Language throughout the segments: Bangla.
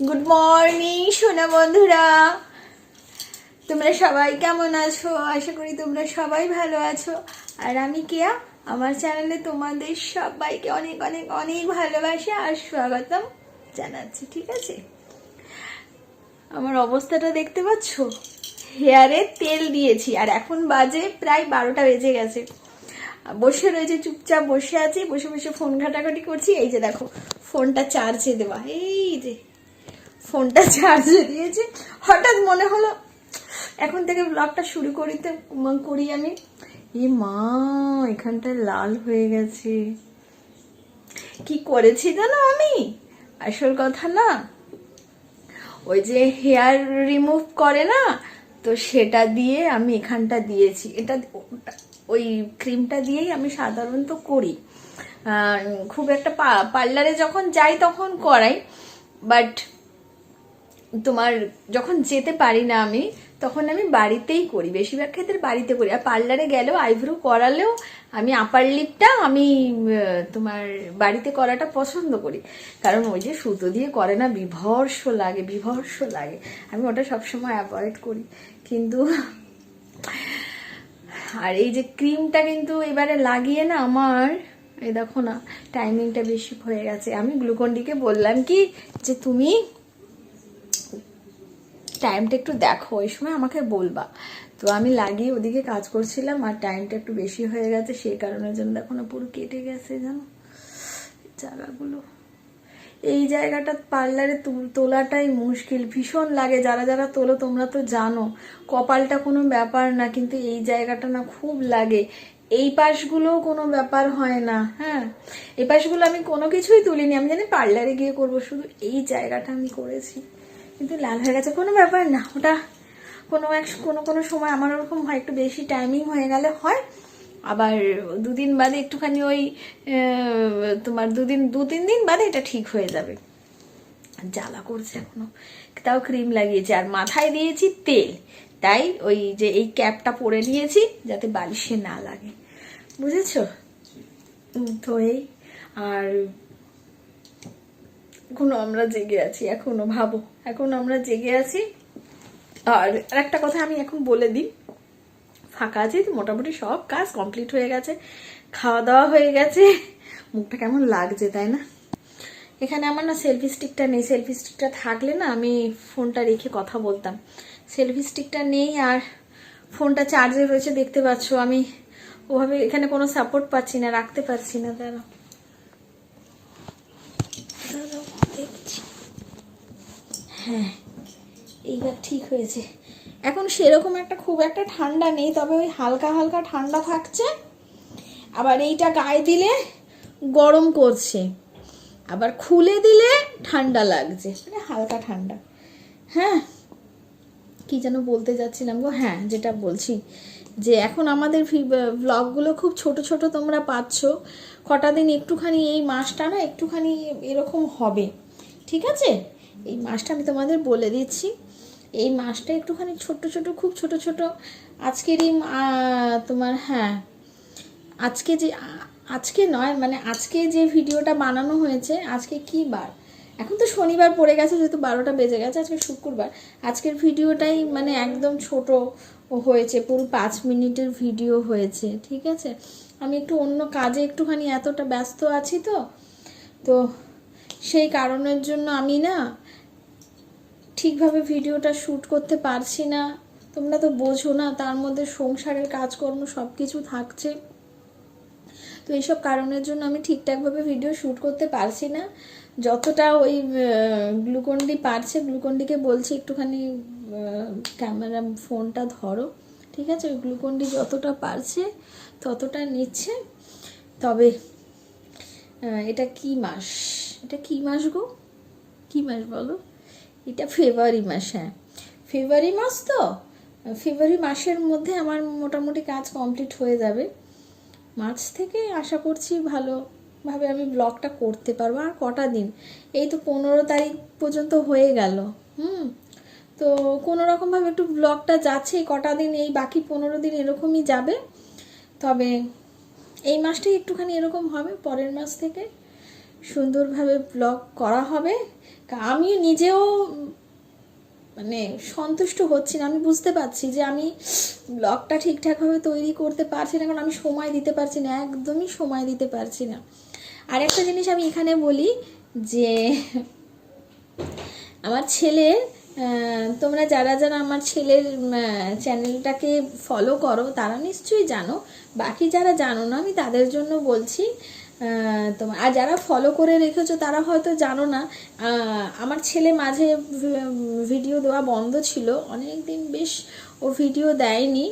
গুড মর্নিং সোনা বন্ধুরা। তোমরা সবাই কেমন আছো? আশা করি তোমরা সবাই ভালো আছো। আর আমি কেয়া, আমার চ্যানেলে তোমাদের সবাইকে অনেক অনেক অনেক ভালোবাসা আর স্বাগতম জানাচ্ছি, ঠিক আছে? আমার অবস্থাটা দেখতে পাচ্ছ? হেয়ারে তেল দিয়েছি, আর এখন বাজে প্রায় বারোটা বেজে গেছে। বসে রয়েছে, চুপচাপ বসে আছি, বসে বসে ফোন ঘাটাঘাটি করছি। এই যে দেখো, ফোনটা চার্জে দেওয়া। এই যে ফোনটা চার্জে দিয়েছি। হঠাৎ মনে হলো, এখন থেকে ব্লগটা শুরু করিতে করি আমি। এ মা, এখানটায় লাল হয়ে গেছে। কি করেছি জানো আমি? আসল কথা না, ওই যে হেয়ার রিমুভ করে না, তো সেটা দিয়ে আমি এখানটা দিয়েছি। এটা ওই ক্রিমটা দিয়েই আমি সাধারণত করি। খুব একটা পার্লারে যখন যাই তখন করাই বাট তোমার যখন যেতে পারি না আমি, তখন আমি বাড়িতেই করি, বেশিরভাগ ক্ষেত্রে বাড়িতে করি। আর পার্লারে গেলেও, আইব্রো করালেও আমি আপার লিপটা আমি তোমার বাড়িতে করাটা পছন্দ করি। কারণ ওই যে সুতো দিয়ে করে না, বিভর্ষ লাগে বিভর্ষ লাগে। আমি ওটা সবসময় অ্যাভয়েড করি। কিন্তু আর এই যে ক্রিমটা কিন্তু এবারে লাগিয়ে না আমার, এই দেখো না টাইমিংটা বেশি হয়ে গেছে। আমি গ্লুকন্ডিকে বললাম কি, যে তুমি টাইমটা একটু দেখো, ওই সময় আমাকে বলবা। তো আমি লাগিয়ে ওদিকে কাজ করছিলাম আর টাইমটা একটু বেশি হয়ে গেছে, সেই কারণের জন্য দেখো না পুরো কেটে গেছে জানো জায়গাগুলো। এই জায়গাটা পার্লারে তোলাটাই মুশকিল, ভীষণ লাগে। যারা যারা তোলো তোমরা তো জানো, কপালটা কোনো ব্যাপার না, কিন্তু এই জায়গাটা না খুব লাগে। এই পাশগুলোও কোনো ব্যাপার হয় না হ্যাঁ? এই পাশগুলো আমি কোনো কিছুই তুলিনি, আমি জানি পার্লারে গিয়ে করব, শুধু এই জায়গাটা আমি করেছি। কিন্তু লাল হয়ে গেছে, কোনো ব্যাপার না। ওটা কোনো এক কোনো কোনো সময় আমার ওরকম হয়, একটু বেশি টাইমিং হয়ে গেলে হয়। আবার দুদিন বাদে একটুখানি ওই তোমার দুদিন, দু, তিন দিন বাদে এটা ঠিক হয়ে যাবে। জ্বালা করছে এখনও। তাও ক্রিম লাগিয়েছি। আর মাথায় দিয়েছি তেল। তাই ওই যে এই ক্যাপটা পরে নিয়েছি, যাতে বালিশে না লাগে। বুঝেছ? তো এই। আর এখনও আমরা জেগে আছি এখনও ভাবো এখন আমরা জেগে আছি। আর একটা কথা আমি এখন বলে দিই ফাঁকা আছি মোটামুটি সব কাজ কমপ্লিট হয়ে গেছে খাওয়া দাওয়া হয়ে গেছে। মুখটা কেমন লাগছে তাই না? এখানে আমার না সেলফি স্টিকটা নেই সেলফি স্টিকটা থাকলে না আমি ফোনটা রেখে কথা বলতাম। সেলফি স্টিকটা নেই আর ফোনটা চার্জে রয়েছে দেখতে পাচ্ছ আমি। ওভাবে এখানে কোনো সাপোর্ট পাচ্ছি না রাখতে পারছি না দাঁড়াও, দেখছি হ্যাঁ এইবার ঠিক হয়েছে। এখন সেরকম একটা খুব একটা ঠান্ডা নেই, তবে ওই হালকা হালকা ঠান্ডা থাকছে। আবার এইটা গায়ে দিলে গরম করছে। আবার খুলে দিলে ঠান্ডা লাগছে মানে হালকা ঠান্ডা। হ্যাঁ কি যেন বলতে যাচ্ছিলাম গো? হ্যাঁ যেটা বলছি। যে এখন আমাদের ব্লগগুলো খুব ছোট ছোট তোমরা পাচ্ছ। কটা দিন একটুখানি এই মাসটা না, একটুখানি এরকম হবে। ঠিক আছে? এই মাসটা আমি তোমাদের বলে দিচ্ছি। এই মাসটা একটুখানি ছোট ছোট খুব ছোট ছোট। আজকেরই আহ, তোমার হ্যাঁ আজকে যে আজকে নয় মানে আজকে যে ভিডিওটা বানানো হয়েছে আজকে কি বার? এখন তো শনিবার পড়ে গেছে যেহেতু বারোটা বেজে গেছে আজকে শুক্রবার। আজকের ভিডিওটাই মানে একদম ছোট হয়েছে পুরো পাঁচ মিনিটের ভিডিও হয়েছে ঠিক আছে? আমি একটু অন্য কাজে একটুখানি এতটা ব্যস্ত আছি তো তো সেই কারণের জন্য আমি না ঠিকভাবে ভিডিওটা শ্যুট করতে পারছি না। তোমরা তো বোঝো না, তার মধ্যে সংসারের কাজকর্ম সব কিছু থাকছে। তো এইসব কারণের জন্য আমি ঠিকঠাকভাবে ভিডিও শ্যুট করতে পারছি না। যতটা ওই গ্লুকন্ডি পারছে, গ্লুকন্ডিকে বলছি একটুখানি ক্যামেরা ফোনটা ধরো, ঠিক আছে? ওই গ্লুকন্ডি যতটা পারছে, ততটা নিচ্ছে। তবে এটা কি মাস? এটা কি মাস গো? কি মাস বলো? এটা ফেব্রুয়ারি মাস হ্যাঁ। ফেব্রুয়ারি মাস তো? ফেব্রুয়ারি মাসের মধ্যে আমার মোটামুটি কাজ কমপ্লিট হয়ে যাবে। মার্চ থেকে আশা করছি ভালোভাবে আমি ব্লগটা করতে পারব। আর কটা দিন? এই তো পনেরো তারিখ পর্যন্ত হয়ে গেল। হুম? তো কোনো রকমভাবে একটু ব্লগটা যাচ্ছে কটা দিন, এই বাকি পনেরো দিন এরকমই যাবে। তবে এই মাসটাই একটুখানি এরকম হবে, পরের মাস থেকে সুন্দরভাবে ব্লগ করা হবে। আমি নিজেও মানে সন্তুষ্ট হচ্ছি না, আমি বুঝতে পারছি যে আমি ব্লগটা ঠিকঠাকভাবে তৈরি করতে পারছি না, কারণ আমি সময় দিতে পারছি না, একদমই সময় দিতে পারছি না। আর একটা জিনিস আমি এখানে বলি যে, আমার ছেলে তোমরা যারা যারা আমার ছেলের চ্যানেলটাকে ফলো করো, তারা নিশ্চয়ই জানো। বাকি যারা জানো না, আমি তাদের জন্য বলছি তোমার আর যারা ফলো করে রেখেছো, তারা হয়তো জানো না আমার ছেলে মাঝে ভিডিও দেওয়া বন্ধ ছিল। অনেক দিন বেশ ও ভিডিও দেয়নি।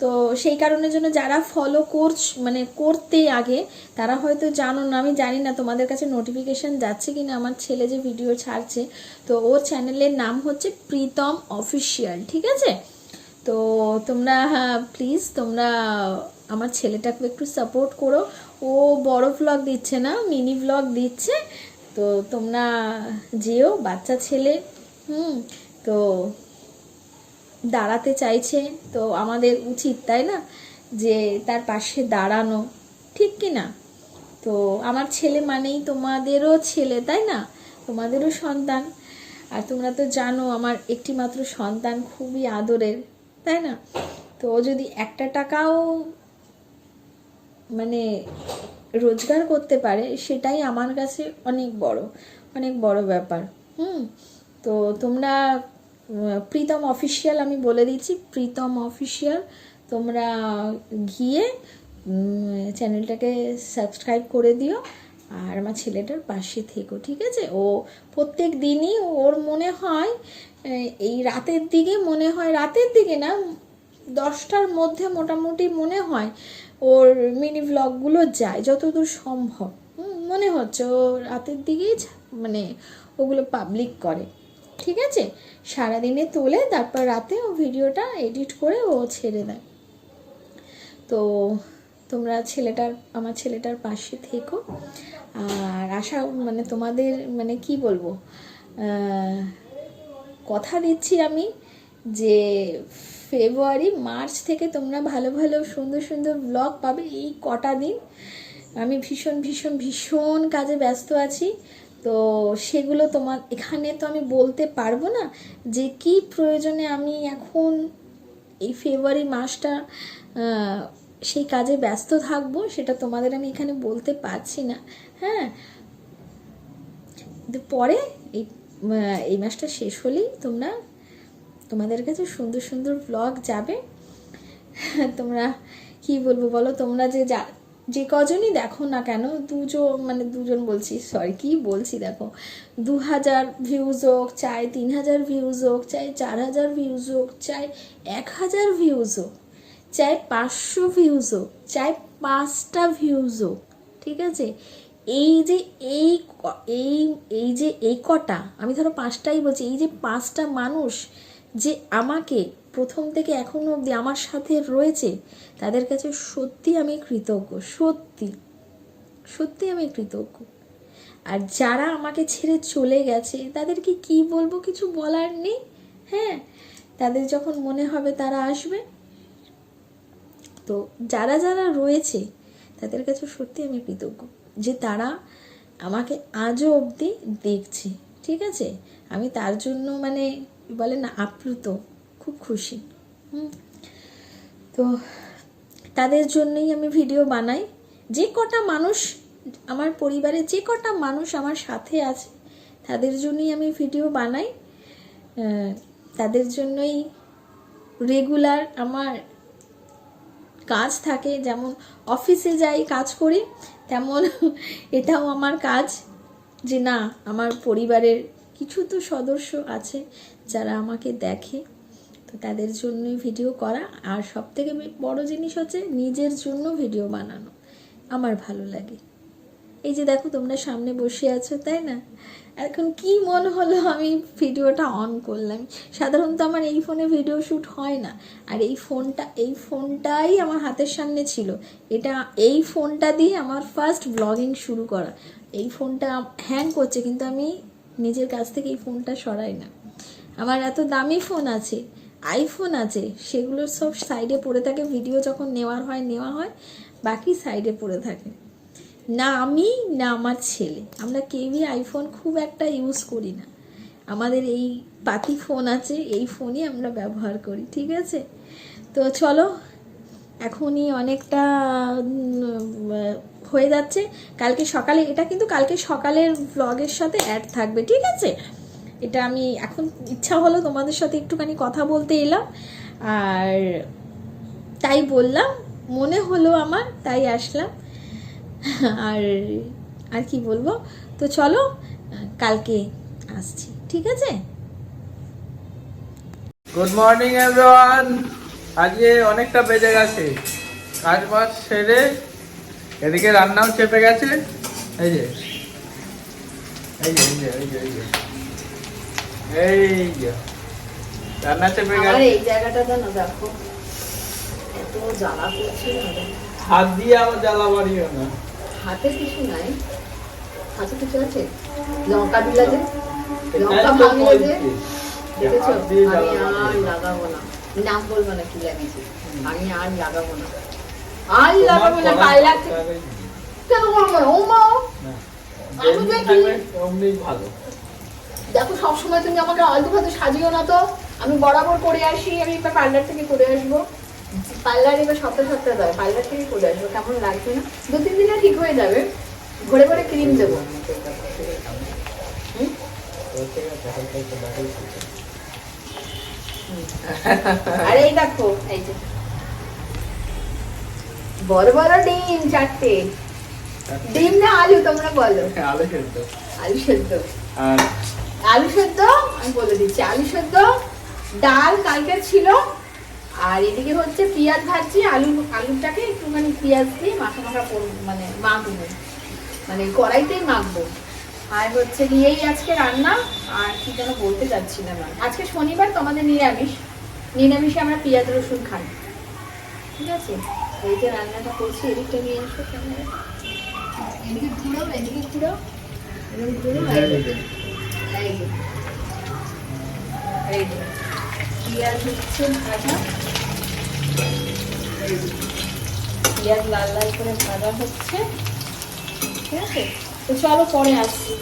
তো সেই কারণের জন্য যারা ফলো করছ মানে করতে আগে, তারা হয়তো জানো না, আমি জানি না তোমাদের কাছে নোটিফিকেশন যাচ্ছে কি না আমার ছেলে যে ভিডিও ছাড়ছে, তো ওর চ্যানেলের নাম হচ্ছে প্রীতম অফিসিয়াল ঠিক আছে? তো তোমরা প্লিজ তোমরা আমার ছেলেটাকে একটু সাপোর্ট করো। ও বড় ভ্লগ দিচ্ছে না মিনি ভ্লগ দিচ্ছে, তো তোমরা যেও, বাচ্চা ছেলে, হুম, তো দাঁড়াতে চাইছে, তো আমাদের উচিত, তাই না? যে তার পাশে দাঁড়ানো, ঠিক কি না? তো আমার ছেলে মানেই তোমাদেরও ছেলে, তাই না? তোমাদেরও সন্তান। আর তোমরা তো জানো, আমার একটি মাত্র সন্তান খুবই আদরের, তাই না? তো যদি একটা টাকাও মানে রোজগার করতে পারে, সেটাই আমার কাছে অনেক বড় অনেক বড় ব্যাপার। হুম? তো তোমরা প্রীতম অফিসিয়াল আমি বলে দিচ্ছি, প্রীতম অফিসিয়াল তোমরা গিয়ে চ্যানেলটাকে সাবস্ক্রাইব করে দিও আর আমার ছেলেটার পাশে থেকো, ঠিক আছে? ও প্রত্যেক দিনই ওর মনে হয় এই রাতের দিকে মনে হয়, রাতের দিকে না, দশটার মধ্যে মোটামুটি মনে হয় ওর মিনি ভ্লগগুলো যায়, যতদূর সম্ভব। মনে হচ্ছে ও রাতের দিকেই মানে ওগুলো পাবলিক করে। ঠিক আছে? সারাদিনে তোলে, তারপর রাতে ও ভিডিওটা এডিট করে ও ছেড়ে দেয়। তো তোমরা ছেলেটার, আমার ছেলেটার পাশে থেকো। আর আশা মানে তোমাদের মানে কি বলব কথা দিচ্ছি আমি যে ফেব্রুয়ারি, মার্চ থেকে তোমরা ভালো ভালো সুন্দর সুন্দর ব্লগ পাবে এই কটা দিন। আমি ভীষণ ভীষণ ভীষণ কাজে ব্যস্ত আছি। তো সেগুলো তোমার, এখানে তো আমি বলতে পারব না যে কি প্রয়োজনে আমি এখন এই ফেব্রুয়ারি মাসটা সেই কাজে ব্যস্ত থাকব, সেটা তোমাদের আমি এখানে বলতে পারছি না। হ্যাঁ? পরে এই এই মাসটা শেষ হলেই তোমরা, তোমাদের কাছে সুন্দর সুন্দর ব্লগ যাবে। তোমরা কি বলব বলো? তোমরা যে যা যে কজনই দেখো না কেন দুজন মানে দুজন বলছি সরি কি বলছি দেখো? দু হাজার ভিউজ হোক, চাই তিন হাজার ভিউজ হোক, চাই চার হাজার ভিউজ হোক, চাই এক হাজার ভিউজ হোক, চাই পাঁচশো ভিউজ হোক, চাই পাঁচটা ভিউজ হোক, ঠিক আছে? এই যে এই এই এই যে এই কটা, আমি ধরো পাঁচটাই বলছি, এই যে পাঁচটা মানুষ যে আমাকে প্রথম থেকে এখনও অবধি আমার সাথে রয়েছে, তাদের কাছে সত্যি আমি কৃতজ্ঞ, সত্যি সত্যি আমি কৃতজ্ঞ। আর যারা আমাকে ছেড়ে চলে গেছে, তাদেরকে কি বলব কিছু বলার নেই? হ্যাঁ তাদের যখন মনে হবে তারা আসবে। তো যারা যারা রয়েছে, তাদের কাছে সত্যি আমি কৃতজ্ঞ যে তারা আমাকে আজও অবধি দেখছে, ঠিক আছে? আমি তার জন্য মানে বলে না, আপ্লুত। খুব খুশি। হুম তো তাদের জন্যই আমি ভিডিও বানাই। যে কটা মানুষ আমার পরিবারে, যে কটা মানুষ আমার সাথে আছে, তাদের জন্যই আমি ভিডিও বানাই। তাদের জন্যই রেগুলার আমার কাজ থাকে। যেমন অফিসে যাই, কাজ করি, তেমন এটাও আমার কাজ যে না, আমার পরিবারের কিছু তো সদস্য আছে যারা আমাকে দেখে। তো তাদের জন্যই ভিডিও করা। আর সব থেকে বড় জিনিস হচ্ছে নিজের জন্য ভিডিও বানানো। আমার ভালো লাগে। এই যে দেখো তোমরা সামনে বসে আছো, তাই না? এখন কি মন হলো আমি ভিডিওটা অন করলাম? সাধারণত আমার এই ফোনে ভিডিও শ্যুট হয় না। আর এই ফোনটা এই ফোনটাই আমার হাতের সামনে ছিল। এটা এই ফোনটা দিয়ে আমার ফার্স্ট ব্লগিং শুরু করা। এই ফোনটা হ্যাং করছে, কিন্তু আমি নিজের কাছ থেকে এই ফোনটা সরাই না। আমার এত দামি ফোন আছে। আইফোন আছে সেগুলোর সব সাইডে পড়ে থাকে ভিডিও যখন নেওয়ার হয়, নেওয়া হয়, বাকি সাইডে পড়ে থাকে। না আমি, না আমার ছেলে। আমরা কেউই আইফোন খুব একটা ইউজ করি না। আমাদের এই পাতি ফোন আছে, এই ফোনই আমরা ব্যবহার করি, ঠিক আছে? তো চলো, এখনই অনেকটা হয়ে যাচ্ছে। কালকে সকালে, এটা কিন্তু কালকে সকালের ব্লগের সাথে অ্যাড থাকবে, ঠিক আছে? এটা আমি এখন ইচ্ছা হলো তোমাদের সাথে একটুখানি কথা বলতে এলাম। আর তাই বললাম, মনে হলো আমার, তাই আসলাম। আর আর কি বলব? তো চলো, কালকে আসছি, ঠিক আছে? গুড মর্নিং এভরিওয়ান আজকে অনেকটা বেজে গেছে। কাজ বাজ সেরে এদিকে রান্নাও চেপে গেছে। এই যে এই যে এই যে এই যে। এই যে। এই যে রান্না চেপে আমার এই জায়গাটা না দেখো। এত জ্বালা করছে হাত দিয়ে আবার জ্বালা বাড়িও না। হাতে কিছু নাই। হাতে কিছু আছে? লঙ্কা দিলা লঙ্কা ভাঙলে যে? দেখেছ? আমি আর। লাগাবো না। নাম বলব না কি লাগিয়েছি আমি আর লাগাবো না। আর লাগাবো না করার লাগছে কেন করব ও মা আমি দেখি। অমনি ভালো। দেখো, সবসময় তুমি আমাকে আলতু ফালতু সাজিও না তো। আমি বরাবর করে আসি, আমি এবার পার্লার থেকে করে আসব। পার্লার এবার সপ্তাহ সপ্তাহে দেয় পার্লার থেকে করে আসব, কেমন লাগছে না? দু, তিন দিনে ঠিক হয়ে যাবে। ঘরে ঘরে ক্রিম দেবো। একটু। আর এই দেখো, এই যে বড় বড় ডিম, চারটে। ডিম না আলু তোমরা বলো। আলু সেদ্ধ। আলু সেদ্ধ। আর আলু সেদ্ধ আমি বলে দিচ্ছি আলু সেদ্ধ। ডাল কালকে ছিল আর এদিকে হচ্ছে পেঁয়াজ ভাজছি আলু আলুটাকে একটুখানি পেঁয়াজ দিয়ে মাখা মাখা মানে মাখবো। মানে কড়াইতেই মাখবো। আর হচ্ছে গিয়েই আজকে রান্না আর কি যেন বলতে যাচ্ছিলাম আমি আজকে শনিবার তোমাদের নিরামিষ। নিরামিষে আমরা পেঁয়াজ রসুন খাই। ঠিক আছে? এই যে রান্নাটা করছি এদিকটা নিয়ে এদিকে ঘুরো এদিকে ঘুরো এদিকে ঘুরো এই যে। এই যে। পেঁয়াজ হচ্ছে ভাজা পেঁয়াজ লাল লাল করে ভাজা হচ্ছে ঠিক আছে তো চলো পরে আসছি